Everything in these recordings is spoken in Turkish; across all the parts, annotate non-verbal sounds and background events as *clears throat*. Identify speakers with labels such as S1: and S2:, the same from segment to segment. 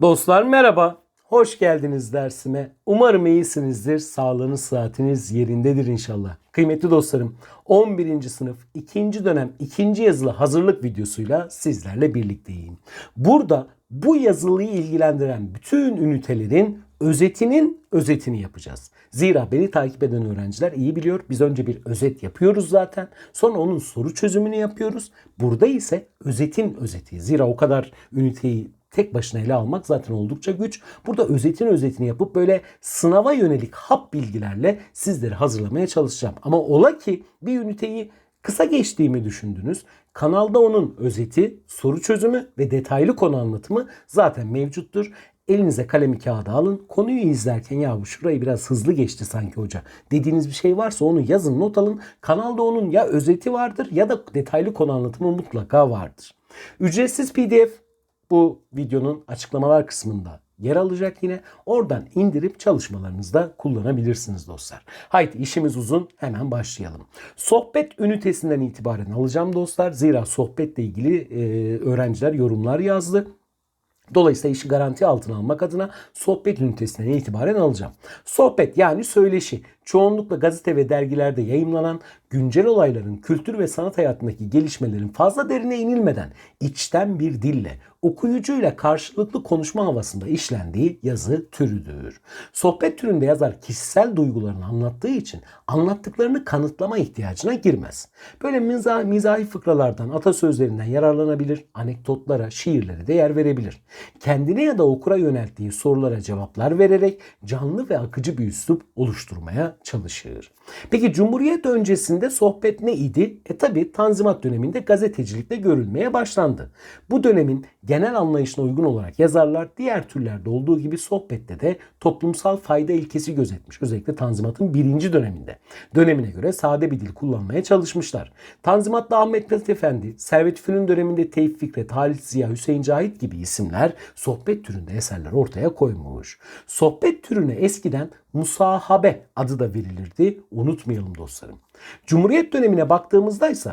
S1: Dostlar merhaba. Hoş geldiniz dersime. Umarım iyisinizdir. Sağlığınız, saatiniz yerindedir inşallah. Kıymetli dostlarım, 11. sınıf 2. dönem 2. yazılı hazırlık videosuyla sizlerle birlikteyim. Burada bu yazılıyı ilgilendiren bütün ünitelerin özetinin özetini yapacağız. Zira beni takip eden öğrenciler iyi biliyor. Biz önce bir özet yapıyoruz zaten. Sonra onun soru çözümünü yapıyoruz. Burada ise özetin özeti. Zira o kadar üniteyi tek başına ele almak zaten oldukça güç. Burada özetin özetini yapıp böyle sınava yönelik hap bilgilerle sizleri hazırlamaya çalışacağım. Ama ola ki bir üniteyi kısa geçtiğimi düşündünüz. Kanalda onun özeti, soru çözümü ve detaylı konu anlatımı zaten mevcuttur. Elinize kalemi kağıdı alın. Konuyu izlerken ya bu şurayı biraz hızlı geçti sanki hoca. Dediğiniz bir şey varsa onu yazın not alın. Kanalda onun ya özeti vardır ya da detaylı konu anlatımı mutlaka vardır. Ücretsiz pdf bu videonun açıklamalar kısmında yer alacak yine. Oradan indirip çalışmalarınızda kullanabilirsiniz dostlar. Haydi işimiz uzun hemen başlayalım. Sohbet ünitesinden itibaren alacağım dostlar. Zira sohbetle ilgili e, öğrenciler yorumlar yazdı. Dolayısıyla işi garanti altına almak adına sohbet ünitesinden itibaren alacağım. Sohbet yani söyleşi çoğunlukla gazete ve dergilerde yayımlanan güncel olayların kültür ve sanat hayatındaki gelişmelerin fazla derine inilmeden içten bir dille okuyucuyla karşılıklı konuşma havasında işlendiği yazı türüdür. Sohbet türünde yazar kişisel duygularını anlattığı için anlattıklarını kanıtlama ihtiyacına girmez. Böyle mizah, mizahi fıkralardan, atasözlerinden yararlanabilir, anekdotlara, şiirlere de yer verebilir. Kendine ya da okura yönelttiği sorulara cevaplar vererek canlı ve akıcı bir üslup oluşturmaya çalışır. Peki Cumhuriyet öncesinde sohbet ne idi? E tabi Tanzimat döneminde gazetecilikte görülmeye başlandı. Bu dönemin genel anlayışına uygun olarak yazarlar diğer türlerde olduğu gibi sohbette de toplumsal fayda ilkesi gözetmiş. Özellikle Tanzimat'ın birinci döneminde. Dönemine göre sade bir dil kullanmaya çalışmışlar. Tanzimat'ta Ahmet Mithat Efendi, Servet Fünun döneminde Tevfik Fikret, Halit Ziya, Hüseyin Cahit gibi isimler sohbet türünde eserler ortaya koymuş. Sohbet türüne eskiden musahabe adı da verilirdi. Unutmayalım dostlarım. Cumhuriyet dönemine baktığımızda ise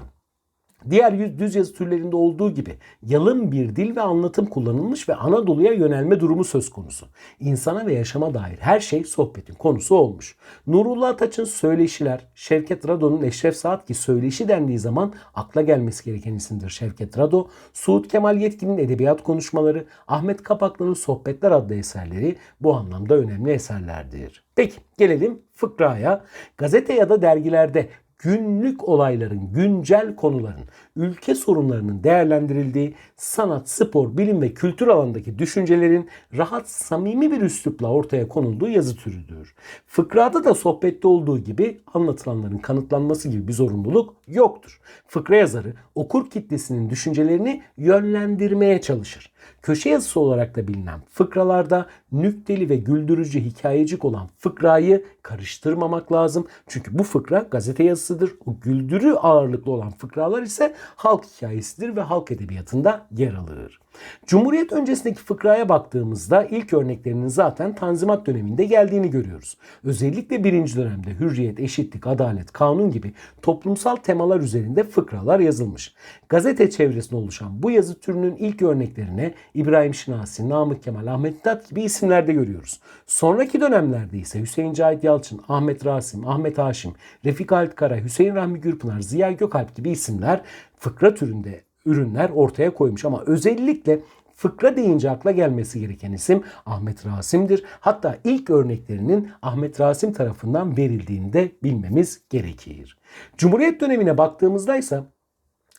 S1: Diğer düz yazı türlerinde olduğu gibi yalın bir dil ve anlatım kullanılmış ve Anadolu'ya yönelme durumu söz konusu. İnsana ve yaşama dair her şey sohbetin konusu olmuş. Nurullah Ataç'ın söyleşiler, Şevket Rado'nun Eşref Saat ki söyleşi dendiği zaman akla gelmesi gereken isimdir Şevket Rado. Suud Kemal Yetkin'in edebiyat konuşmaları, Ahmet Kapaklı'nın Sohbetler adlı eserleri bu anlamda önemli eserlerdir. Peki gelelim fıkraya. Gazete ya da dergilerde günlük olayların, güncel konuların, ülke sorunlarının değerlendirildiği sanat, spor, bilim ve kültür alanındaki düşüncelerin rahat, samimi bir üslupla ortaya konulduğu yazı türüdür. Fıkrada da sohbette olduğu gibi anlatılanların kanıtlanması gibi bir zorunluluk yoktur. Fıkra yazarı okur kitlesinin düşüncelerini yönlendirmeye çalışır. Köşe yazısı olarak da bilinen fıkralarda nükteli ve güldürücü hikayecik olan fıkrayı karıştırmamak lazım. Çünkü bu fıkra gazete yazısıdır. O güldürü ağırlıklı olan fıkralar ise halk hikayesidir ve halk edebiyatında yer alır. Cumhuriyet öncesindeki fıkraya baktığımızda ilk örneklerinin zaten Tanzimat döneminde geldiğini görüyoruz. Özellikle birinci dönemde hürriyet, eşitlik, adalet, kanun gibi toplumsal temalar üzerinde fıkralar yazılmış. Gazete çevresinde oluşan bu yazı türünün ilk örneklerine İbrahim Şinasi, Namık Kemal, Ahmet Mithat gibi isimlerde görüyoruz. Sonraki dönemlerde ise Hüseyin Cahit Yalçın, Ahmet Rasim, Ahmet Haşim, Refik Halit Hüseyin Rahmi Gürpınar, Ziya Gökalp gibi isimler fıkra türünde ürünler ortaya koymuş ama özellikle fıkra deyince akla gelmesi gereken isim Ahmet Rasim'dir. Hatta ilk örneklerinin Ahmet Rasim tarafından verildiğini de bilmemiz gerekir. Cumhuriyet dönemine baktığımızda ise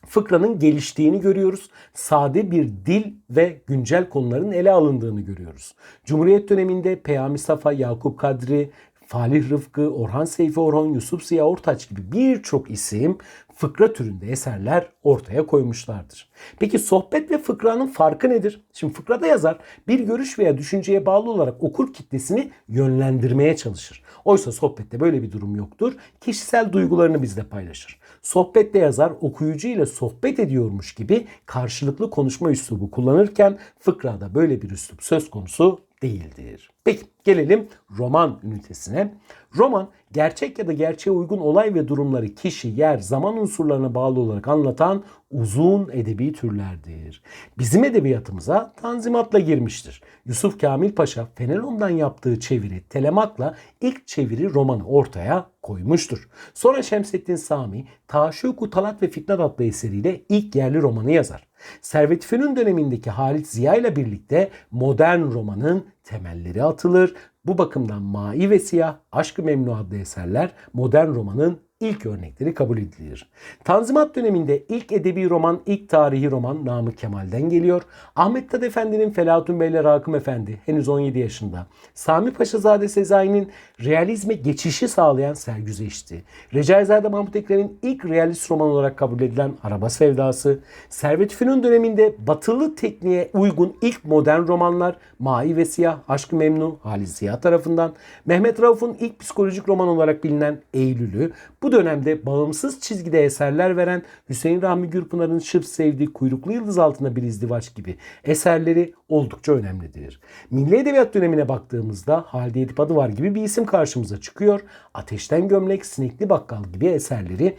S1: fıkranın geliştiğini görüyoruz. Sade bir dil ve güncel konuların ele alındığını görüyoruz. Cumhuriyet döneminde Peyami Safa, Yakup Kadri, Falih Rıfkı, Orhan Seyfi Orhan, Yusuf Ziya Ortaç gibi birçok isim fıkra türünde eserler ortaya koymuşlardır. Peki sohbet ve fıkranın farkı nedir? Şimdi fıkrada yazar bir görüş veya düşünceye bağlı olarak okur kitlesini yönlendirmeye çalışır. Oysa sohbette böyle bir durum yoktur. Kişisel duygularını bizle paylaşır. Sohbette yazar okuyucu ile sohbet ediyormuş gibi karşılıklı konuşma üslubu kullanırken fıkrada böyle bir üslup söz konusu değildir. Peki Gelelim roman ünitesine. Roman gerçek ya da gerçeğe uygun olay ve durumları kişi, yer, zaman unsurlarına bağlı olarak anlatan uzun edebi türlerdir. Bizim edebiyatımıza Tanzimat'la girmiştir. Yusuf Kamil Paşa Fenelon'dan yaptığı çeviri Telemak'la ilk çeviri romanı ortaya koymuştur. Sonra Şemsettin Sami Taşuku Talat ve Fitnat adlı eseriyle ilk yerli romanı yazar. Servet Fünun dönemindeki Halit Ziya ile birlikte modern romanın temelleri atılır. Bu bakımdan Mai ve Siyah, Aşk-ı Memnu adlı eserler modern romanın ilk örnekleri kabul edilir. Tanzimat döneminde ilk edebi roman, ilk tarihi roman Namık Kemal'den geliyor. Ahmet Tad Efendi'nin Felatun Bey ile Rakım Efendi henüz 17 yaşında. Sami Paşazade Sezai'nin realizme geçişi sağlayan Sergüzeşti. Recaizade Mahmut Ekrem'in ilk realist roman olarak kabul edilen Araba Sevdası. Servet Fünun döneminde batılı tekniğe uygun ilk modern romanlar Mai ve Siyah, Aşk-ı Memnu, Halis Ziya tarafından. Mehmet Rauf'un ilk psikolojik roman olarak bilinen Eylül'ü. Bu dönemde bağımsız çizgide eserler veren Hüseyin Rahmi Gürpınar'ın şıp sevdiği Kuyruklu Yıldız Altında Bir İzdivaç gibi eserleri oldukça önemlidir. Milli Edebiyat dönemine baktığımızda Halide Edip Adıvar gibi bir isim karşımıza çıkıyor. Ateşten Gömlek, Sinekli Bakkal gibi eserleri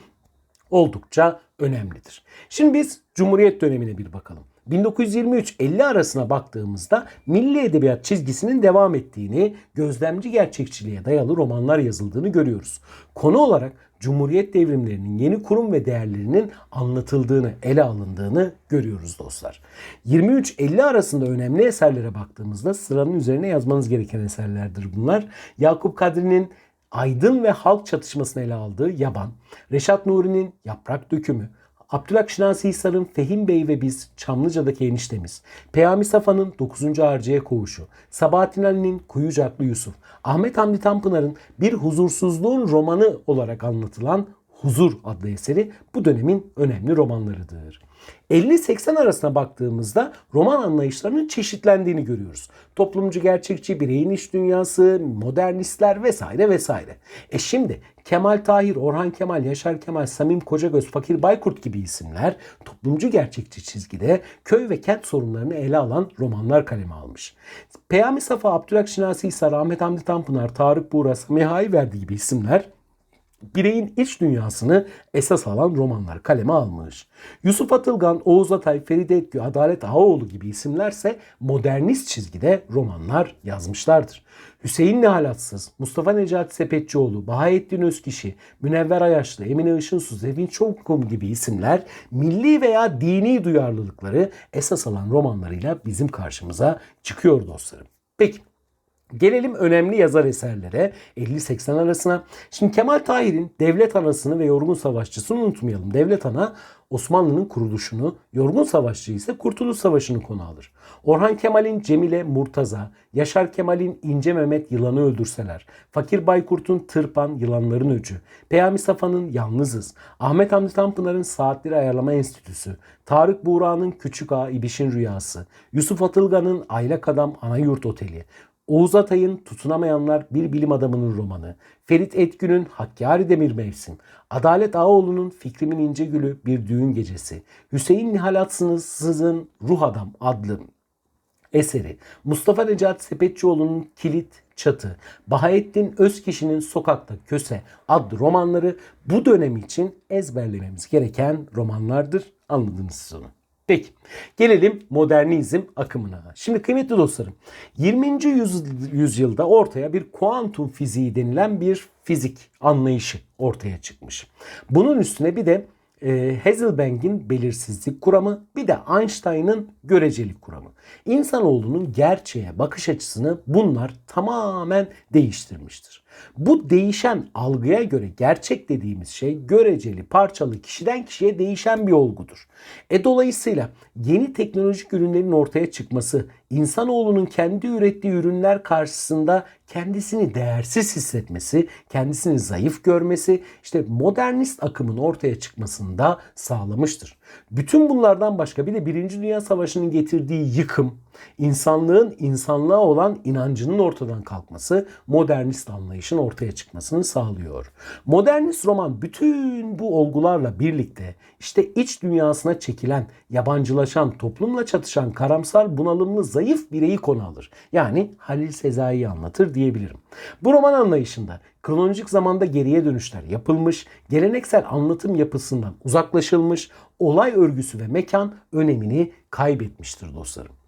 S1: oldukça önemlidir. Şimdi biz Cumhuriyet dönemine bir bakalım. 1923-50 arasına baktığımızda milli edebiyat çizgisinin devam ettiğini, gözlemci gerçekçiliğe dayalı romanlar yazıldığını görüyoruz. Konu olarak Cumhuriyet devrimlerinin yeni kurum ve değerlerinin anlatıldığını, ele alındığını görüyoruz dostlar. 23-50 arasında önemli eserlere baktığımızda sıranın üzerine yazmanız gereken eserlerdir bunlar. Yakup Kadri'nin Aydın ve Halk çatışmasını ele aldığı Yaban, Reşat Nuri'nin Yaprak Dökümü, Abdülhak Şinasi Hisar'ın Fehim Bey ve Biz, Çamlıca'daki eniştemiz, Peyami Safa'nın 9. Harciye Koğuşu, Sabahattin Ali'nin Kuyucaklı Yusuf, Ahmet Hamdi Tanpınar'ın Bir Huzursuzluğun Romanı olarak anlatılan Huzur adlı eseri bu dönemin önemli romanlarıdır. 50-80 arasına baktığımızda roman anlayışlarının çeşitlendiğini görüyoruz. Toplumcu gerçekçi, bireyin iş dünyası, modernistler vesaire vesaire. E şimdi Kemal Tahir, Orhan Kemal, Yaşar Kemal, Samim Kocagöz, Fakir Baykurt gibi isimler toplumcu gerçekçi çizgide köy ve kent sorunlarını ele alan romanlar kaleme almış. Peyami Safa, Abdülhak Şinasi Hisar, Ahmet Hamdi Tanpınar, Tarık Buğra, Samiha verdiği gibi isimler bireyin iç dünyasını esas alan romanlar kaleme almış. Yusuf Atılgan, Oğuz Atay, Feride Etkü, Adalet Ağaoğlu gibi isimlerse modernist çizgide romanlar yazmışlardır. Hüseyin Nihalatsız, Mustafa Necati Sepetçioğlu, Bahattin Özkişi, Münevver Ayaşlı, Emine Işınsuz, Evin Çokum gibi isimler milli veya dini duyarlılıkları esas alan romanlarıyla bizim karşımıza çıkıyor dostlarım. Peki Gelelim önemli yazar eserlere 50-80 arasına. Şimdi Kemal Tahir'in Devlet Anasını ve Yorgun Savaşçısını unutmayalım. Devlet Ana Osmanlı'nın kuruluşunu, Yorgun Savaşçı ise Kurtuluş Savaşı'nı konu alır. Orhan Kemal'in Cemile Murtaza, Yaşar Kemal'in İnce Mehmet Yılanı Öldürseler, Fakir Baykurt'un Tırpan Yılanların Öcü, Peyami Safa'nın Yalnızız, Ahmet Hamdi Tanpınar'ın Saatleri Ayarlama Enstitüsü, Tarık Buğra'nın Küçük Ağa İbiş'in Rüyası, Yusuf Atılgan'ın Aylak Adam Anayurt Oteli, Oğuz Atay'ın Tutunamayanlar Bir Bilim Adamının romanı, Ferit Etgün'ün Hakkari Demir Mevsim, Adalet Ağoğlu'nun Fikrimin İnce Gülü Bir Düğün Gecesi, Hüseyin Nihalatsız'ın Ruh Adam adlı eseri, Mustafa Necati Sepetçioğlu'nun Kilit Çatı, Bahattin Özkişi'nin Sokakta Köse adlı romanları bu dönem için ezberlememiz gereken romanlardır. Anladınız siz onu. Peki gelelim modernizm akımına. Şimdi kıymetli dostlarım 20. yüzyılda ortaya bir kuantum fiziği denilen bir fizik anlayışı ortaya çıkmış. Bunun üstüne bir de e, Hazelbank'in belirsizlik kuramı bir de Einstein'ın görecelik kuramı. İnsanoğlunun gerçeğe bakış açısını bunlar tamamen değiştirmiştir. Bu değişen algıya göre gerçek dediğimiz şey göreceli, parçalı, kişiden kişiye değişen bir olgudur. E dolayısıyla yeni teknolojik ürünlerin ortaya çıkması, insanoğlunun kendi ürettiği ürünler karşısında kendisini değersiz hissetmesi, kendisini zayıf görmesi, işte modernist akımın ortaya çıkmasını da sağlamıştır. Bütün bunlardan başka bir de Birinci Dünya Savaşı'nın getirdiği yıkım, İnsanlığın insanlığa olan inancının ortadan kalkması modernist anlayışın ortaya çıkmasını sağlıyor. Modernist roman bütün bu olgularla birlikte işte iç dünyasına çekilen, yabancılaşan, toplumla çatışan, karamsar, bunalımlı, zayıf bireyi konu alır. Yani Halil Sezai'yi anlatır diyebilirim. Bu roman anlayışında kronolojik zamanda geriye dönüşler yapılmış, geleneksel anlatım yapısından uzaklaşılmış, olay örgüsü ve mekan önemini kaybetmiştir dostlarım.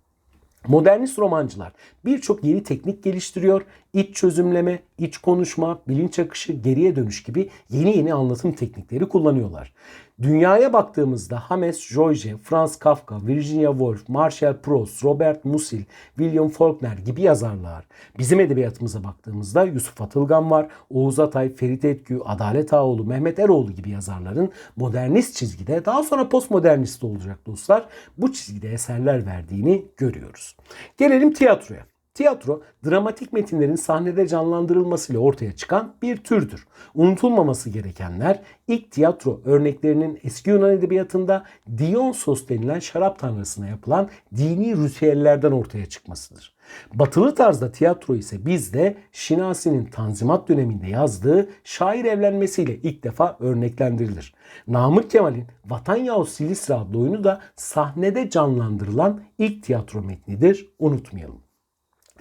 S1: Modernist romancılar birçok yeni teknik geliştiriyor. İç çözümleme, iç konuşma, bilinç akışı, geriye dönüş gibi yeni yeni anlatım teknikleri kullanıyorlar. Dünyaya baktığımızda James Joyce, Franz Kafka, Virginia Woolf, Marcel Proust, Robert Musil, William Faulkner gibi yazarlar. Bizim edebiyatımıza baktığımızda Yusuf Atılgan var, Oğuz Atay, Ferit Etkü, Adalet Ağoğlu, Mehmet Eroğlu gibi yazarların modernist çizgide daha sonra postmodernist olacak dostlar bu çizgide eserler verdiğini görüyoruz. Gelelim tiyatroya. Tiyatro, dramatik metinlerin sahnede canlandırılmasıyla ortaya çıkan bir türdür. Unutulmaması gerekenler ilk tiyatro örneklerinin eski Yunan edebiyatında Dionysos denilen şarap tanrısına yapılan dini ritüellerden ortaya çıkmasıdır. Batılı tarzda tiyatro ise bizde Şinasi'nin Tanzimat döneminde yazdığı şair evlenmesiyle ilk defa örneklendirilir. Namık Kemal'in Vatan Yahut Silistra adlı oyunu da sahnede canlandırılan ilk tiyatro metnidir. Unutmayalım.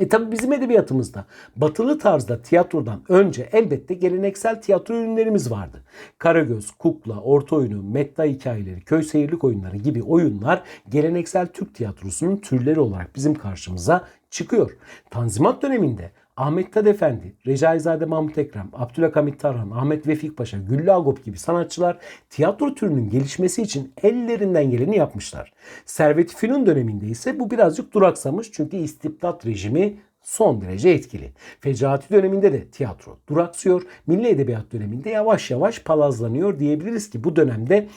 S1: E tabi bizim edebiyatımızda batılı tarzda tiyatrodan önce elbette geleneksel tiyatro ürünlerimiz vardı. Karagöz, Kukla, Orta Oyunu, Metta hikayeleri, Köy Seyirlik oyunları gibi oyunlar geleneksel Türk tiyatrosunun türleri olarak bizim karşımıza çıkıyor. Tanzimat döneminde Ahmet Tad Efendi, Recaizade Mahmut Ekrem, Abdülhamit Tarhan, Ahmet Vefik Paşa, Güllü Agop gibi sanatçılar tiyatro türünün gelişmesi için ellerinden geleni yapmışlar. Servet Fünun döneminde ise bu birazcık duraksamış çünkü istibdat rejimi son derece etkili. Fecaati döneminde de tiyatro duraksıyor. Milli Edebiyat döneminde yavaş yavaş palazlanıyor diyebiliriz ki bu dönemde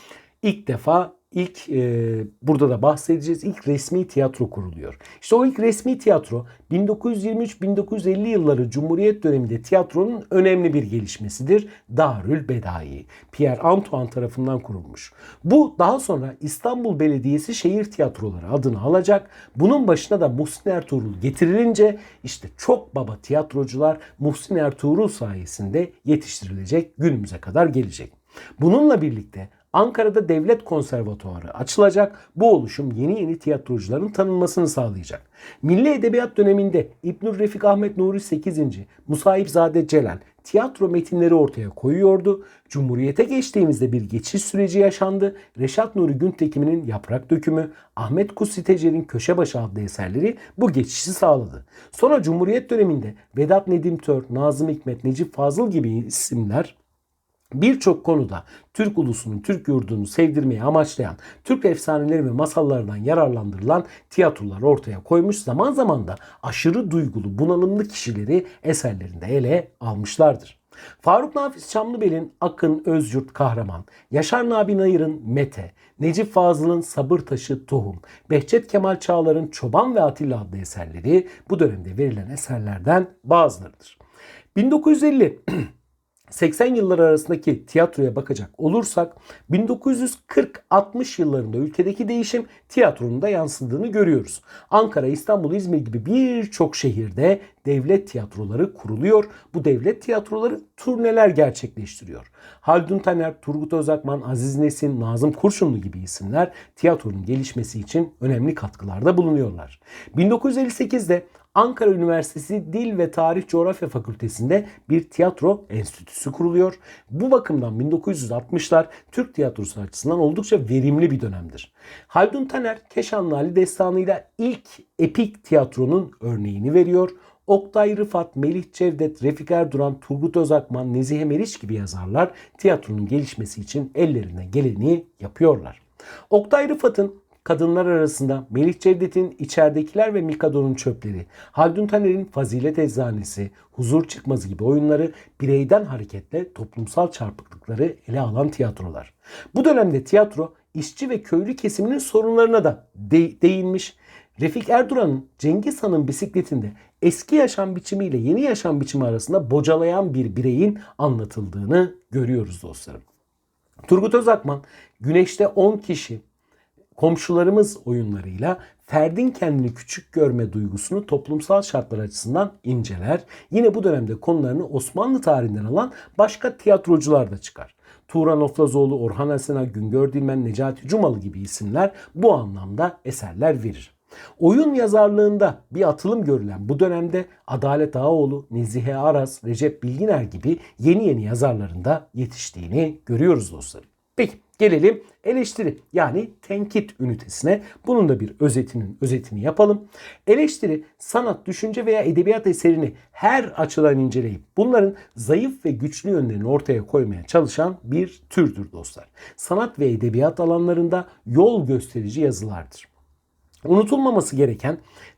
S1: ilk defa ilk e, burada da bahsedeceğiz. İlk resmi tiyatro kuruluyor. İşte o ilk resmi tiyatro 1923-1950 yılları Cumhuriyet döneminde tiyatronun önemli bir gelişmesidir. Darül Bedai. Pierre Antoine tarafından kurulmuş. Bu daha sonra İstanbul Belediyesi Şehir Tiyatroları adını alacak. Bunun başına da Muhsin Ertuğrul getirilince işte çok baba tiyatrocular Muhsin Ertuğrul sayesinde yetiştirilecek günümüze kadar gelecek. Bununla birlikte Ankara'da Devlet Konservatuarı açılacak. Bu oluşum yeni yeni tiyatrocuların tanınmasını sağlayacak. Milli Edebiyat döneminde İbnül Refik Ahmet Nuri 8. Musahipzade Celal tiyatro metinleri ortaya koyuyordu. Cumhuriyete geçtiğimizde bir geçiş süreci yaşandı. Reşat Nuri Güntekin'in Yaprak Dökümü, Ahmet Kutsi Tecer'in Köşebaşı adlı eserleri bu geçişi sağladı. Sonra Cumhuriyet döneminde Vedat Nedim Tör, Nazım Hikmet, Necip Fazıl gibi isimler birçok konuda Türk ulusunun, Türk yurdunu sevdirmeyi amaçlayan Türk efsaneleri ve masallarından yararlandırılan tiyatrolar ortaya koymuş. Zaman zaman da aşırı duygulu, bunalımlı kişileri eserlerinde ele almışlardır. Faruk Nafiz Çamlıbel'in Akın Özyurt Kahraman, Yaşar Nabi Nayır'ın Mete, Necip Fazıl'ın Sabır Taşı Tohum, Behçet Kemal Çağlar'ın Çoban ve Atilla adlı eserleri bu dönemde verilen eserlerden bazılarıdır. 1950 *clears throat* 80 yıllar arasındaki tiyatroya bakacak olursak 1940-60 yıllarında ülkedeki değişim tiyatronun da yansıdığını görüyoruz. Ankara, İstanbul, İzmir gibi birçok şehirde devlet tiyatroları kuruluyor. Bu devlet tiyatroları turneler gerçekleştiriyor. Haldun Taner, Turgut Özakman, Aziz Nesin, Nazım Kurşunlu gibi isimler tiyatronun gelişmesi için önemli katkılarda bulunuyorlar. 1958'de Ankara Üniversitesi Dil ve Tarih Coğrafya Fakültesi'nde bir tiyatro enstitüsü kuruluyor. Bu bakımdan 1960'lar Türk tiyatrosu açısından oldukça verimli bir dönemdir. Haldun Taner Keşanlı Ali Destanı'yla ilk epik tiyatronun örneğini veriyor. Oktay Rıfat, Melih Cevdet, Refik Erduran, Turgut Özakman, Nezihe Meriç gibi yazarlar tiyatronun gelişmesi için ellerinden geleni yapıyorlar. Oktay Rıfat'ın kadınlar arasında Melih Cevdet'in İçeridekiler ve Mikado'nun Çöpleri, Haldun Taner'in Fazilet Eczanesi, Huzur Çıkmazı gibi oyunları bireyden hareketle toplumsal çarpıklıkları ele alan tiyatrolar. Bu dönemde tiyatro işçi ve köylü kesiminin sorunlarına da de- değinmiş. Refik Erduran'ın Cengiz Han'ın bisikletinde eski yaşam biçimiyle yeni yaşam biçimi arasında bocalayan bir bireyin anlatıldığını görüyoruz dostlarım. Turgut Özakman Güneşte 10 kişi komşularımız oyunlarıyla ferdin kendini küçük görme duygusunu toplumsal şartlar açısından inceler. Yine bu dönemde konularını Osmanlı tarihinden alan başka tiyatrocular da çıkar. Turan Oflazoğlu, Orhan Asena, Güngör Dilmen, Necati Cumalı gibi isimler bu anlamda eserler verir. Oyun yazarlığında bir atılım görülen bu dönemde Adalet Ağaoğlu, Nezihe Aras, Recep Bilginer gibi yeni yeni yazarların da yetiştiğini görüyoruz dostlarım. Peki gelelim eleştiri yani tenkit ünitesine. Bunun da bir özetinin özetini yapalım. Eleştiri sanat, düşünce veya edebiyat eserini her açıdan inceleyip bunların zayıf ve güçlü yönlerini ortaya koymaya çalışan bir türdür dostlar. Sanat ve edebiyat alanlarında yol gösterici yazılardır. Unutulmaması gereken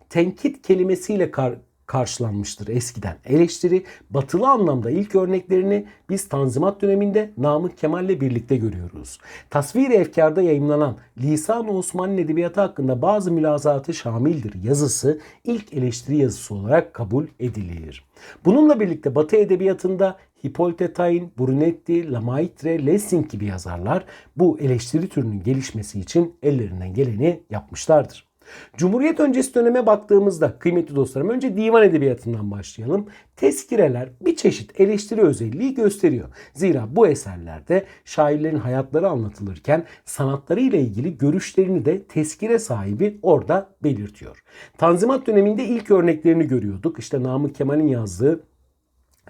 S1: tenkit kelimesiyle kar karşılanmıştır eskiden. Eleştiri batılı anlamda ilk örneklerini biz Tanzimat döneminde Namık Kemal'le birlikte görüyoruz. Tasvir-i Efkar'da yayımlanan Lisan-ı Osmanlı Edebiyatı hakkında bazı mülazatı şamildir yazısı ilk eleştiri yazısı olarak kabul edilir. Bununla birlikte Batı Edebiyatı'nda Hippolyte Taine, Brunetti, Lemaitre, Lessing gibi yazarlar bu eleştiri türünün gelişmesi için ellerinden geleni yapmışlardır. Cumhuriyet öncesi döneme baktığımızda kıymetli dostlarım önce divan edebiyatından başlayalım. Tezkireler bir çeşit eleştiri özelliği gösteriyor. Zira bu eserlerde şairlerin hayatları anlatılırken sanatları ile ilgili görüşlerini de tezkire sahibi orada belirtiyor. Tanzimat döneminde ilk örneklerini görüyorduk. İşte Namık Kemal'in yazdığı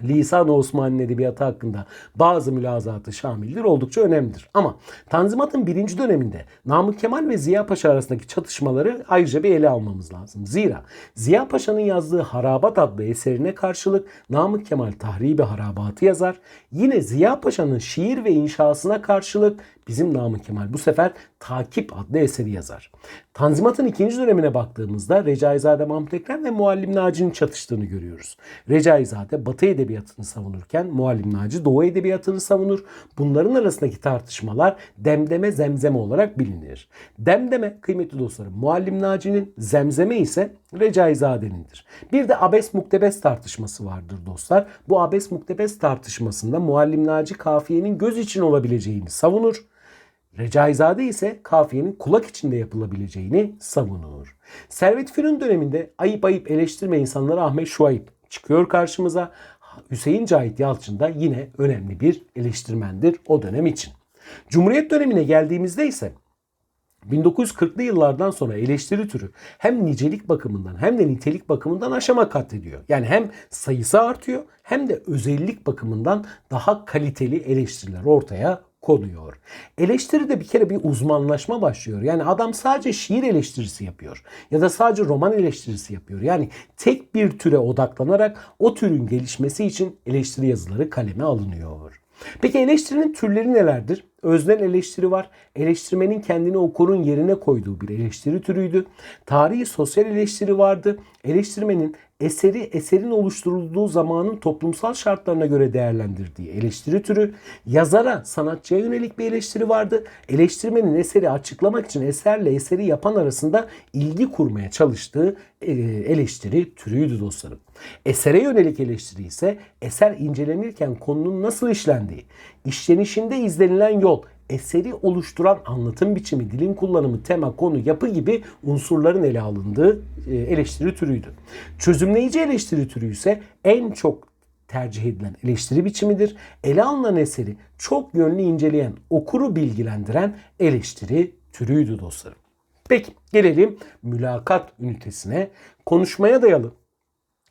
S1: Lisan-ı Osmanlı Edebiyatı hakkında bazı mülazatı şamildir oldukça önemlidir. Ama Tanzimat'ın birinci döneminde Namık Kemal ve Ziya Paşa arasındaki çatışmaları ayrıca bir ele almamız lazım. Zira Ziya Paşa'nın yazdığı Harabat adlı eserine karşılık Namık Kemal Tahribi Harabatı yazar. Yine Ziya Paşa'nın şiir ve inşasına karşılık bizim Namık Kemal bu sefer Takip adlı eseri yazar. Tanzimat'ın ikinci dönemine baktığımızda Recaizade Mahmut Ekrem ve Muallim Naci'nin çatıştığını görüyoruz. Recaizade Batı edebiyatını savunurken Muallim Naci Doğu edebiyatını savunur. Bunların arasındaki tartışmalar demdeme zemzeme olarak bilinir. Demdeme kıymetli dostlarım Muallim Naci'nin zemzeme ise Recaizade'nindir. Bir de abes muktebes tartışması vardır dostlar. Bu abes muktebes tartışmasında Muallim Naci kafiyenin göz için olabileceğini savunur. Recaizade ise kafiyenin kulak içinde yapılabileceğini savunur. Servet Fünun döneminde ayıp ayıp eleştirme insanları Ahmet Şuayb çıkıyor karşımıza. Hüseyin Cahit Yalçın da yine önemli bir eleştirmendir o dönem için. Cumhuriyet dönemine geldiğimizde ise 1940'lı yıllardan sonra eleştiri türü hem nicelik bakımından hem de nitelik bakımından aşama kat ediyor. Yani hem sayısı artıyor hem de özellik bakımından daha kaliteli eleştiriler ortaya konuyor. Eleştiride bir kere bir uzmanlaşma başlıyor. Yani adam sadece şiir eleştirisi yapıyor ya da sadece roman eleştirisi yapıyor. Yani tek bir türe odaklanarak o türün gelişmesi için eleştiri yazıları kaleme alınıyor. Peki eleştirinin türleri nelerdir? Öznel eleştiri var. Eleştirmenin kendini okurun yerine koyduğu bir eleştiri türüydü. Tarihi sosyal eleştiri vardı. Eleştirmenin eseri eserin oluşturulduğu zamanın toplumsal şartlarına göre değerlendirdiği eleştiri türü. Yazara, sanatçıya yönelik bir eleştiri vardı. Eleştirmenin eseri açıklamak için eserle eseri yapan arasında ilgi kurmaya çalıştığı e, eleştiri türüydü dostlarım. Esere yönelik eleştiri ise eser incelenirken konunun nasıl işlendiği, işlenişinde izlenilen yol, eseri oluşturan anlatım biçimi, dilin kullanımı, tema, konu, yapı gibi unsurların ele alındığı e, eleştiri türüydü. Çözümleyici eleştiri türü ise en çok tercih edilen eleştiri biçimidir. Ele alınan eseri çok yönlü inceleyen, okuru bilgilendiren eleştiri türüydü dostlarım. Peki gelelim mülakat ünitesine. Konuşmaya dayalı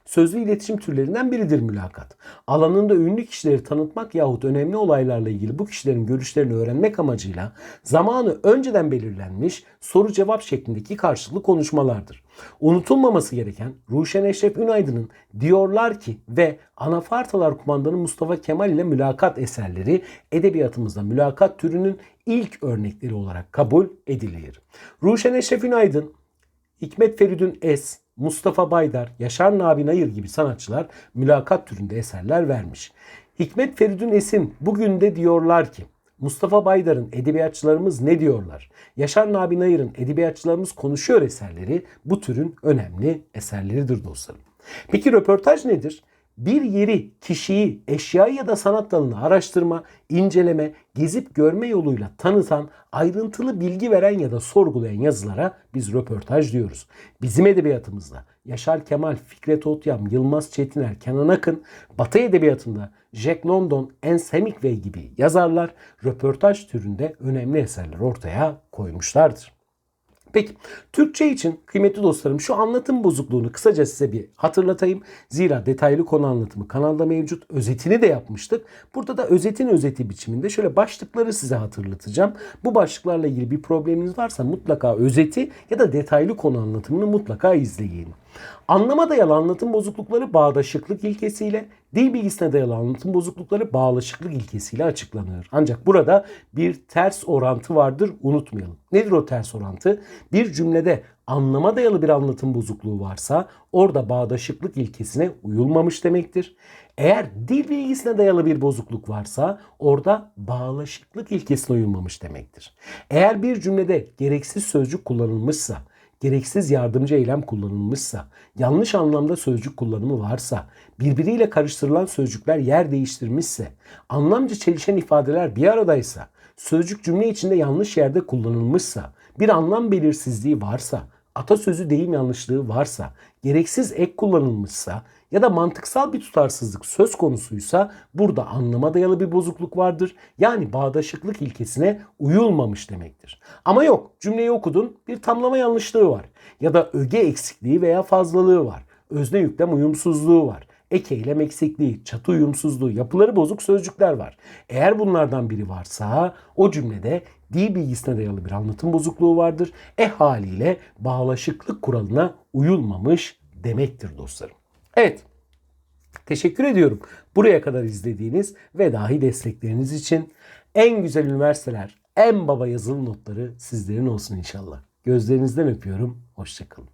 S1: Sözlü iletişim türlerinden biridir mülakat. Alanında ünlü kişileri tanıtmak yahut önemli olaylarla ilgili bu kişilerin görüşlerini öğrenmek amacıyla zamanı önceden belirlenmiş soru cevap şeklindeki karşılıklı konuşmalardır. Unutulmaması gereken Ruşen Eşref Ünaydın'ın Diyorlar ki ve Anafartalar Kumandanı Mustafa Kemal ile mülakat eserleri edebiyatımızda mülakat türünün ilk örnekleri olarak kabul edilir. Ruşen Eşref Ünaydın, Hikmet Feridun Es, Mustafa Baydar, Yaşar Nabi Nayır gibi sanatçılar mülakat türünde eserler vermiş. Hikmet Feridun Esin bugün de diyorlar ki Mustafa Baydar'ın edebiyatçılarımız ne diyorlar? Yaşar Nabi Nayır'ın edebiyatçılarımız konuşuyor eserleri bu türün önemli eserleridir dostlarım. Peki röportaj nedir? Bir yeri, kişiyi, eşyayı ya da sanat dalını araştırma, inceleme, gezip görme yoluyla tanıtan, ayrıntılı bilgi veren ya da sorgulayan yazılara biz röportaj diyoruz. Bizim edebiyatımızda Yaşar Kemal, Fikret Otyam, Yılmaz Çetiner, Kenan Akın, Batı edebiyatında Jack London, Ernst Hemingway gibi yazarlar röportaj türünde önemli eserler ortaya koymuşlardır. Peki Türkçe için kıymetli dostlarım şu anlatım bozukluğunu kısaca size bir hatırlatayım. Zira detaylı konu anlatımı kanalda mevcut. Özetini de yapmıştık. Burada da özetin özeti biçiminde şöyle başlıkları size hatırlatacağım. Bu başlıklarla ilgili bir probleminiz varsa mutlaka özeti ya da detaylı konu anlatımını mutlaka izleyin. Anlama dayalı anlatım bozuklukları bağdaşıklık ilkesiyle, dil bilgisine dayalı anlatım bozuklukları bağlaşıklık ilkesiyle açıklanır. Ancak burada bir ters orantı vardır unutmayalım. Nedir o ters orantı? Bir cümlede anlama dayalı bir anlatım bozukluğu varsa orada bağdaşıklık ilkesine uyulmamış demektir. Eğer dil bilgisine dayalı bir bozukluk varsa orada bağlaşıklık ilkesine uyulmamış demektir. Eğer bir cümlede gereksiz sözcük kullanılmışsa, gereksiz yardımcı eylem kullanılmışsa, yanlış anlamda sözcük kullanımı varsa, birbiriyle karıştırılan sözcükler yer değiştirmişse, anlamca çelişen ifadeler bir aradaysa, sözcük cümle içinde yanlış yerde kullanılmışsa, bir anlam belirsizliği varsa, atasözü deyim yanlışlığı varsa, gereksiz ek kullanılmışsa ya da mantıksal bir tutarsızlık söz konusuysa burada anlama dayalı bir bozukluk vardır. Yani bağdaşıklık ilkesine uyulmamış demektir. Ama yok cümleyi okudun bir tamlama yanlışlığı var ya da öge eksikliği veya fazlalığı var. Özne yüklem uyumsuzluğu var. Ek eylem eksikliği, çatı uyumsuzluğu, yapıları bozuk sözcükler var. Eğer bunlardan biri varsa o cümlede dil bilgisine dayalı bir anlatım bozukluğu vardır. E haliyle bağlaşıklık kuralına uyulmamış demektir dostlarım. Evet. Teşekkür ediyorum buraya kadar izlediğiniz ve dahi destekleriniz için. En güzel üniversiteler, en baba yazılı notları sizlerin olsun inşallah. Gözlerinizden öpüyorum. Hoşçakalın.